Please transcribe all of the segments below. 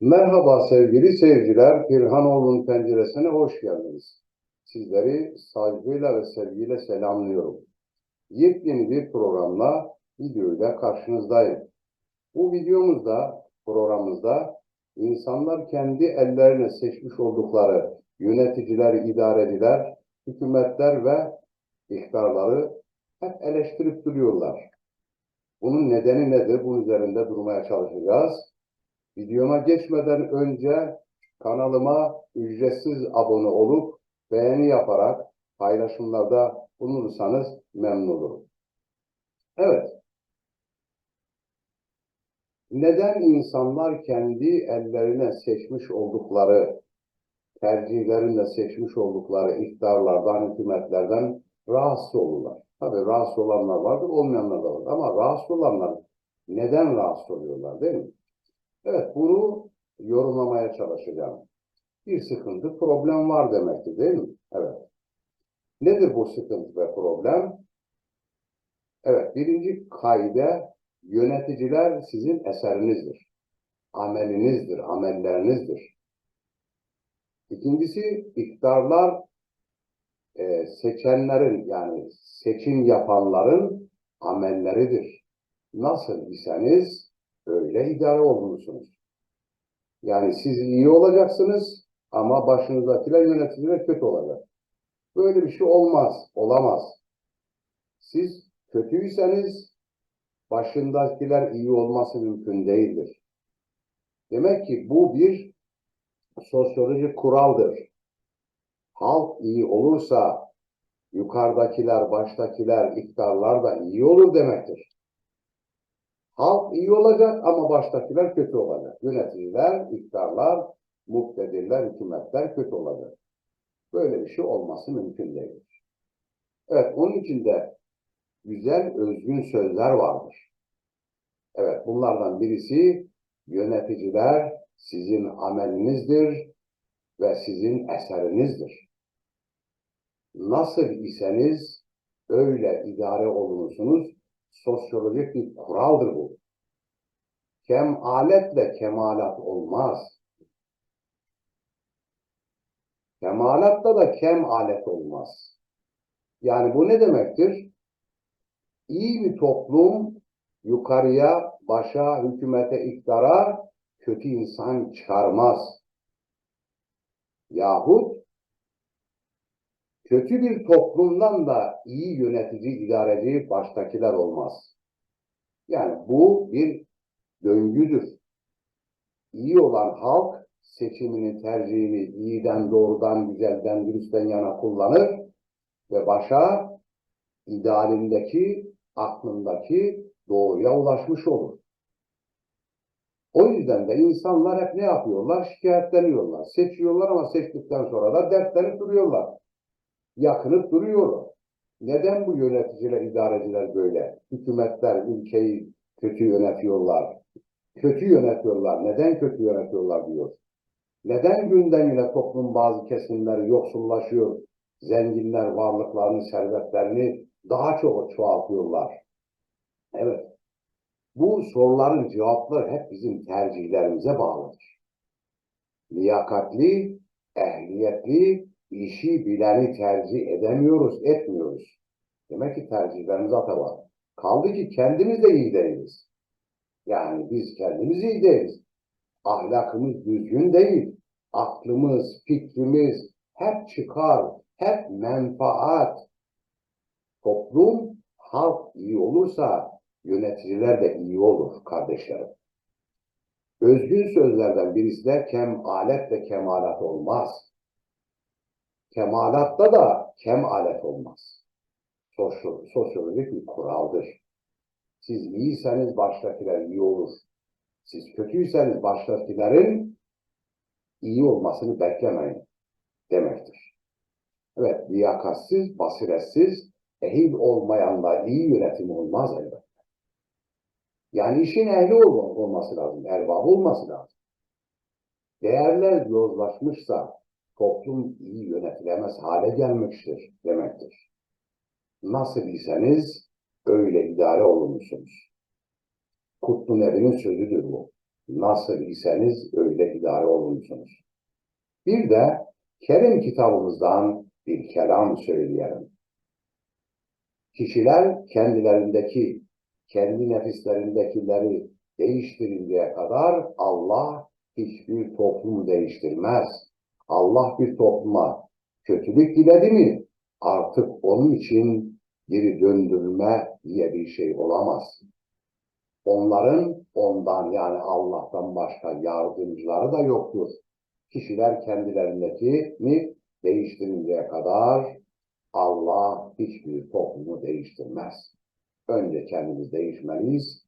Merhaba sevgili seyirciler, Pirhanoğlu'nun penceresine hoş geldiniz. Sizleri saygıyla ve sevgiyle selamlıyorum. Yepyeni bir programla, videoyla karşınızdayım. Bu videomuzda, programımızda insanlar kendi ellerine seçmiş oldukları yöneticiler, idareciler, hükümetler ve iktidarları hep eleştirip duruyorlar. Bunun nedeni nedir? Bunun üzerinde durmaya çalışacağız. Videoma geçmeden önce kanalıma ücretsiz abone olup beğeni yaparak paylaşımlarda bulunursanız memnun olurum. Evet. Neden insanlar kendi ellerine seçmiş oldukları, tercihlerinde seçmiş oldukları iktidarlardan, hükümetlerden rahatsız olurlar? Tabii rahatsız olanlar vardır, olmayanlar da vardır. Ama rahatsız olanlar neden rahatsız oluyorlar değil mi? Evet, bunu yorumlamaya çalışacağım. Bir sıkıntı, problem var demektir değil mi? Evet. Nedir bu sıkıntı ve problem? Evet, birinci kaide yöneticiler sizin eserinizdir. Amelinizdir, amellerinizdir. İkincisi iktidarlar e, seçenlerin yani seçim yapanların amelleridir. Nasıl iseniz öyle idare olursunuz. Yani siz iyi olacaksınız ama başınızdakiler yöneticiler kötü olacak. Böyle bir şey olmaz, olamaz. Siz kötüyseniz başındakiler iyi olması mümkün değildir. Demek ki bu bir sosyolojik kuraldır. Halk iyi olursa yukarıdakiler, baştakiler, iktidarlar da iyi olur demektir. Halk iyi olacak ama baştakiler kötü olacak. Yöneticiler, iktidarlar, muktedirler, hükümetler kötü olacak. Böyle bir şey olması mümkün değildir. Evet, onun için de güzel, özgün sözler vardır. Evet, bunlardan birisi yöneticiler sizin amelinizdir ve sizin eserinizdir. Nasıl iseniz öyle idare olunursunuz. Sosyolojik bir kuraldır bu. Kemaletle kemalat olmaz. Kemalatta da kemalet olmaz. Yani bu ne demektir? İyi bir toplum yukarıya, başa, hükümete, iktidara kötü insan çıkarmaz. Yahut kötü bir toplumdan da iyi yönetici, idareci baştakiler olmaz. Yani bu bir döngüdür. İyi olan halk seçimini, tercihini iyiden, doğrudan, güzelden, dürüstten yana kullanır ve başa idealindeki, aklındaki doğruya ulaşmış olur. O yüzden de insanlar hep ne yapıyorlar? Şikayetleniyorlar. Seçiyorlar ama seçtikten sonra da dertlenip duruyorlar. Yakınıp duruyorlar. Neden bu yöneticiler, idareciler böyle? Hükümetler ülkeyi kötü yönetiyorlar. Kötü yönetiyorlar. Neden kötü yönetiyorlar diyor. Neden günden güne toplum bazı kesimleri yoksullaşıyor? Zenginler varlıklarını, servetlerini daha çok çoğaltıyorlar. Evet. Bu soruların cevapları hep bizim tercihlerimize bağlıdır. Liyakatli, ehliyetli, işi bileni tercih edemiyoruz, etmiyoruz. Demek ki tercihlerimiz hata var. Kaldı ki kendimiz de iyi değiliz. Yani biz kendimiz iyi değiliz. Ahlakımız düzgün değil. Aklımız, fikrimiz hep çıkar, hep menfaat. Toplum, halk iyi olursa yöneticiler de iyi olur kardeşlerim. Özgün sözlerden birisi de kemalet ve kemalat olmaz. Kemalatta da kemalet olmaz. Sosyo sosyolojik bir kuraldır. Siz iyiyseniz baştakiler iyi olur. Siz kötüyseniz baştakilerin iyi olmasını beklemeyin demektir. Evet, liyakatsiz, basiretsiz, ehil olmayan da iyi yönetim olmaz elbette. Yani işin ehli ol olması lazım, erbabı olması lazım. Değerler yozlaşmışsa toplum iyi yönetilemez hale gelmiştir demektir. Nasıl iseniz öyle idare olunursunuz. Kutlu Nebi'nin sözüdür bu. nasıl iseniz öyle idare olunsunuz. Bir de Kerim kitabımızdan bir kelam söyleyelim. Kişiler kendilerindeki, kendi nefislerindekileri değiştirinceye kadar Allah hiçbir toplumu değiştirmez. Allah bir topluma kötülük diledi mi artık onun için geri döndürme diye bir şey olamaz. Onların ondan yani Allah'tan başka yardımcıları da yoktur. Kişiler kendilerindekini değiştirinceye kadar Allah hiçbir toplumu değiştirmez. Önce kendimiz değişmeliyiz.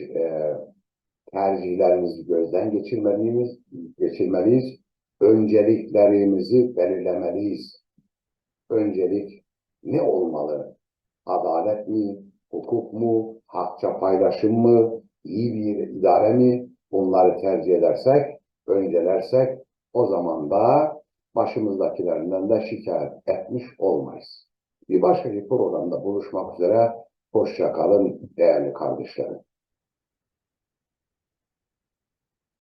E, tercihlerimizi gözden geçirmeliyiz, geçirmeliyiz. Önceliklerimizi belirlemeliyiz. Öncelik ne olmalı? Adalet mi? Hukuk mu? Hakça paylaşım mı? iyi bir idare mi? Bunları tercih edersek, öncelersek o zaman da başımızdakilerinden de şikayet etmiş olmayız. Bir başka bir programda buluşmak üzere. Hoşça kalın değerli kardeşlerim.